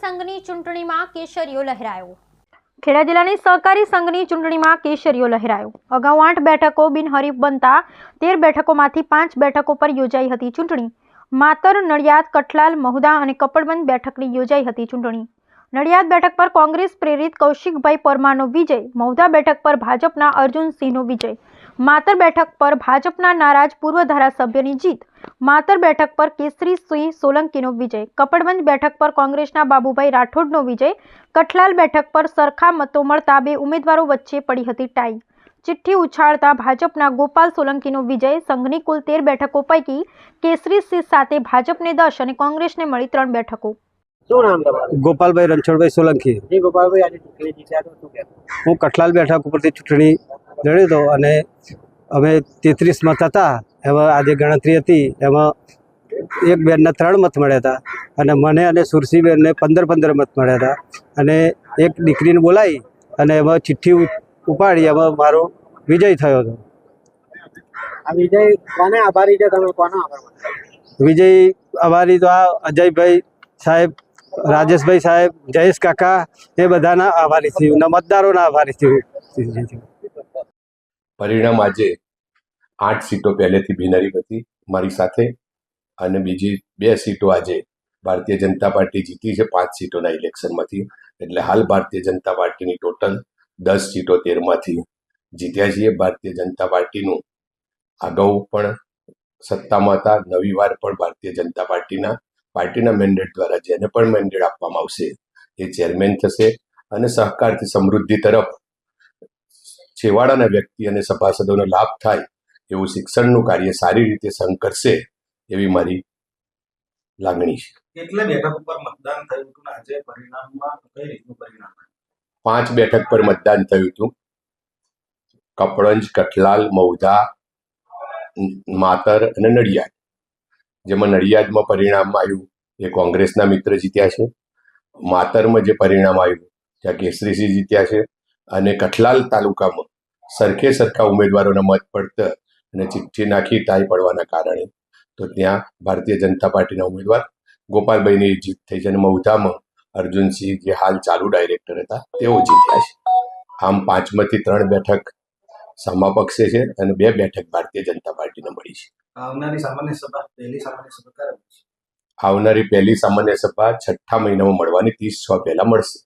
સંઘની ચૂંટણીમાં કેસરીયો લહેરાયો. ખેડા જિલ્લાની સહકારી સંઘની ચૂંટણીમાં કેસરીઓ લહેરાયો. અગાઉ આઠ બેઠકો બિનહરીફ બનતા તેર બેઠકોમાંથી પાંચ બેઠકો પર યોજાઈ હતી ચૂંટણી. માતર, નડિયાદ, કઠલાલ, મહુદા અને કપડબંધ બેઠકની યોજાઈ હતી ચૂંટણી. નડિયાદ બેઠક પર કોંગ્રેસ પ્રેરિત કૌશિકભાઈ પરમારનો વિજય, મહુદા બેઠક પર ભાજપના અર્જુનસિંહનો વિજય, માતર બેઠક પર ભાજપના નારાજ પૂર્વ ધારાસભ્યની જીત માતર બેઠક પર કેસરીસિંહ સોલંકીનો વિજય કપડવંજ બેઠક પર કોંગ્રેસના બાબુભાઈ રાઠોડનો વિજય કઠલાલ બેઠક પર સરખા મતો મળતા બે ઉમેદવારો વચ્ચે પડી હતી ટાઈ. ચિઠ્ઠી ઉછાળતા ભાજપના ગોપાલ સોલંકીનો વિજય સંઘની કુલ તેર બેઠકો પૈકી કેસરીસિંહ સાથે ભાજપને દસ અને કોંગ્રેસને મળી ત્રણ બેઠકો. ગોપાલભાઈ રણછોડભાઈ સોલંકી. હું કઠલાલ બેઠક ઉપરથી ચૂંટણી લડ્યો હતો અને અમે તેત્રીસ મત હતા એમાં આજે ગણતરી હતી એમાં એક બેનને ત્રણ મત મળ્યા હતા અને મને અને સુરસીબેનને પંદર પંદર મત મળ્યા હતા. અને એક દીકરીને બોલાવી અને એમાં ચિઠ્ઠી ઉપાડી એમાં મારો વિજય થયો હતો. આ વિજય કોને આભારી છે? તમે કોનો આભાર વિજય અમારી તો આ અજયભાઈ સાહેબ રાજેશભાઈ સાહેબ જયેશ કાકા એ બધાના આભારી થયું. મતદારોના આભારી થયું. પરિણામ આજે આઠ સીટો પહેલેથી બિનહરીફ હતી મારી સાથે અને બીજી બે સીટો આજે ભારતીય જનતા પાર્ટી જીતી છે પાંચ સીટોના ઇલેક્શનમાંથી. એટલે હાલ ભારતીય જનતા પાર્ટીની ટોટલ દસ સીટો તેરમાંથી જીત્યા છીએ. ભારતીય જનતા પાર્ટીનું અગાઉ પણ સત્તામાં હતા, નવી વાર પણ ભારતીય જનતા પાર્ટીના પાર્ટીના મેન્ડેટ દ્વારા જેને પણ મેન્ડેટ આપવામાં આવશે એ ચેરમેન થશે અને સહકારથી સમૃદ્ધિ તરફ છેવાડાના વ્યક્તિ અને સભાસદોનો લાભ થાય એવું શિક્ષણનું કાર્ય સારી રીતે સંઘ કરશે એવી મારી લાગણી છે. કેટલા બેઠક ઉપર મતદાન થયું હતું આજે પરિણામમાં કઈ રીતનું પરિણામ પાંચ બેઠક પર મતદાન થયું હતું. કપડંજ કઠલાલ મૌધા માતર અને નડિયાદ. જેમાં નડિયાદમાં પરિણામ આવ્યું. એ કોંગ્રેસના મિત્ર જીત્યા છે. માતરમાં જે પરિણામ આવ્યું ત્યાં કેસરીસિંહ જીત્યા છે અને કઠલાલ તાલુકામાં સરખે સરખા ઉમેદવારોના મત પડતા અને ચિઠ્ઠી નાખી ટાઈ પડવાના કારણે. તો ત્યાં ભારતીય જનતા પાર્ટીના ઉમેદવાર ગોપાલભાઈની જીત થઈ છે અને મૌધામાં અર્જુનસિંહ જે હાલ ચાલુ ડાયરેક્ટર હતા તેઓ જીત્યા છે. આમ પાંચમાંથી ત્રણ બેઠક સામા પક્ષે છે અને બે બેઠક ભારતીય જનતા પાર્ટીને મળી છે. આવનારી સામાન્ય સભા પહેલી સામાન્ય સભા ક્યારે આવનારી પહેલી સામાન્ય સભા છઠ્ઠા મહિનામાં મળવાની ત્રીસ છ પહેલા મળશે.